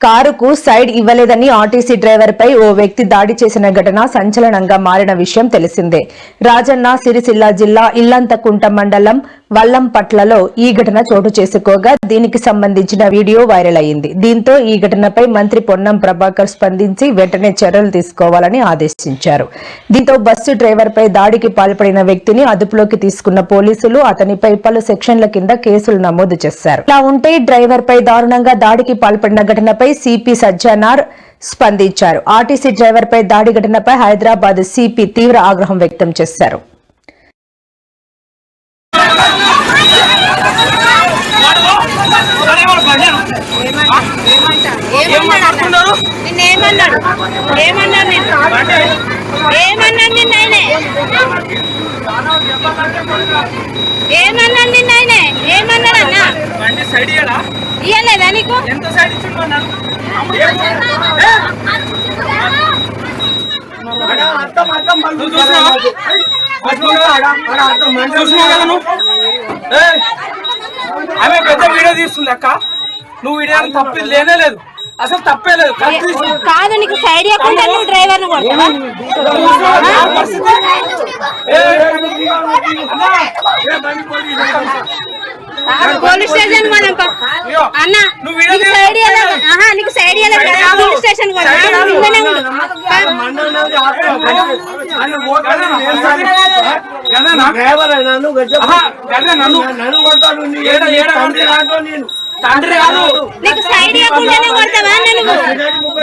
కారుకు సైడ్ ఇవ్వలేదని RTC driver పై ఓ వ్యక్తి దాడి చేసిన ఘటన సంచలనంగా మారిన విషయం తెలిసిందే. రాజన్న సిరిసిల్ల జిల్లా ఇల్లంతకుంట మండలం వల్లంపట్లలో ఈ ఘటన చోటు చేసుకోగా దీనికి సంబంధించిన వీడియో వైరల్ అయింది దీంతో ఈ ఘటనపై మంత్రి పొన్నం ప్రభాకర్ స్పందించి వెంటనే చర్యలు తీసుకోవాలని ఆదేశించారు. దీంతో బస్సు డ్రైవర్పై దాడికి పాల్పడిన వ్యక్తిని అదుపులోకి తీసుకున్న పోలీసులు అతనిపై పలు సెక్షన్ల కింద కేసులు నమోదు చేశారు. ఇలా ఉంటే డ్రైవర్ పై దారుణంగా దాడికి పాల్పడిన ఘటనపై సిపి సజ్జనార్ స్పందించారు. ఆర్టీసీ డ్రైవర్పై దాడి ఘటనపై హైదరాబాద్ సిపి తీవ్ర ఆగ్రహం వ్యక్తం చేశారు. ఏమన్నాడు నిన్న ఏమన్నాడు ఏమన్నాడు నిన్ను ఏమన్నాడు నిన్న ఆయనే ఏమన్నాడు నిన్న ఆయనే ఏమన్నాడు అన్న? ఇయ్యలేదా నీకు? నువ్వు చూసినావా? చూసినావు కదా నువ్వు? వీడియో తీస్తుంది అక్క నువ్వు వీడియో తప్పి లేనే లేదు అసలు తప్పే లేదు కాదు నీకు సైడ్ ఇవ్వకుండా నువ్వు డ్రైవర్ పోలీసు. పోలీస్ స్టేషన్ మనం ప- అయ్యో, అన్న నువ్వు సైడ్ ఆహా నీకు సైడ్ పోలీస్ స్టేషన్ కూడా తండ్రి తండ్రి కాదు. నీకు సైడ్ ఇవ్వకుండానే కొడతావా నువ్వు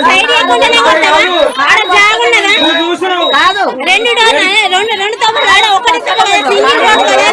సైడ్ ఇవ్వకుండానే కొడతావా? ఆడ జాగున్నదా కాదు. రెండు రెండు రెండు తప్పులు ఆడ ఒకటి కదా సింగిల్ డోర్ కదా